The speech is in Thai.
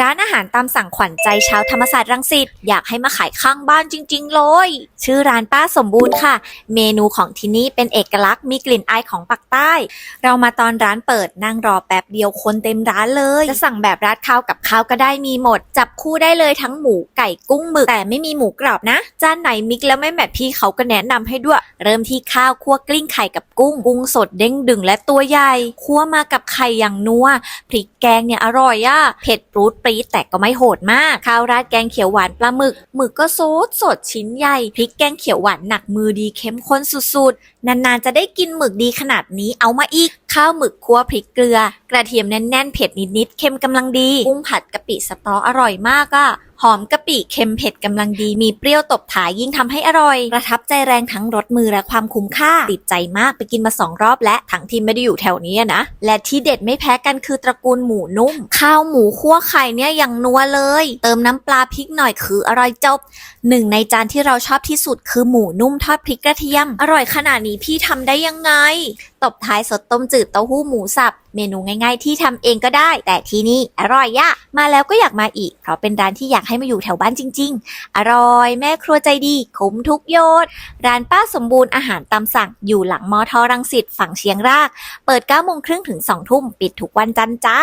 ร้านอาหารตามสั่งขวัญใจชาวธรรมศาสตร์รังสิตอยากให้มาขายข้างบ้านจริง ๆ เลย ชื่อร้านป้าสมบูรณ์ค่ะ เมนูของที่นี่เป็นเอกลักษณ์มีกลิ่นอายของปากใต้ เรามาตอนร้านเปิดนั่งรอแป๊บเดียวคนเต็มร้านเลย จะสั่งแบบราดข้าวกับข้าวก็ได้มีหมด จับคู่ได้เลยทั้งหมูไก่กุ้งหมึกแต่ไม่มีหมูกรอบนะจานไหนมิกแล้วไม่แมทพี่เขาก็แนะนำให้ด้วย เริ่มที่ข้าวคั่วกลิ้งไข่กับกุ้งกุ้งสดเด้งดึงและตัวใหญ่คั่วมากับไข่อย่างนัวพริกแกงเนี่ยอร่อยอะเผ็ดรูดปรี๊ดแต่ก็ไม่โหดมากข้าวราดแกงเขียวหวานปลาหมึกหมึกก็สดสดชิ้นใหญ่พริกแกงเขียวหวานหนักมือดีเข้มข้นสุดๆ นานๆจะได้กินหมึกดีขนาดนี้เอามาอีกข้าวหมึกคั่วพริกเกลือ กระเทียมแน่นๆ เผ็ดนิดๆ เค็มกำลังดี กุ้งผัดกะปิสตออร่อยมากอะหอมกะปิเค็มเผ็ดกำลังดี มีเปรี้ยวตบท้ายยิ่งทำให้อร่อย ประทับใจแรงทั้งรสมือและความคุ้มค่า ติดใจมากไปกินมาสองรอบและทั้งที่ไม่ได้อยู่แถวนี้นะ และที่เด็ดไม่แพ้กันคือตระกูลหมูนุ่ม ข้าวหมูคั่วไข่เนี่ยอย่างนัวเลย เติมน้ำปลาพริกหน่อยคืออร่อยจบหนึ่งในจานที่เราชอบที่สุดคือหมูนุ่มทอดพริกกระเทียม อร่อยขนาดนี้พี่ทำได้ยังไง ตบท้ายสดต้มจืดเต้าหู้หมูสับ เมนูง่ายๆที่ทำเองก็ได้ แต่ที่นี่อร่อยยะ มาแล้วก็อยากมาอีก เพราะเป็นร้านที่อยากให้มาอยู่แถวบ้านจริง ๆ อร่อย แม่ครัวใจดีคุ้มทุกโยชน์ร้านป้าสมบูรณ์อาหารตามสั่งอยู่หลังมอทอรังสิตฝั่งเชียงราก เปิด9โมงครึ่งถึง2ทุ่มปิดทุกวันจันทร์จ้า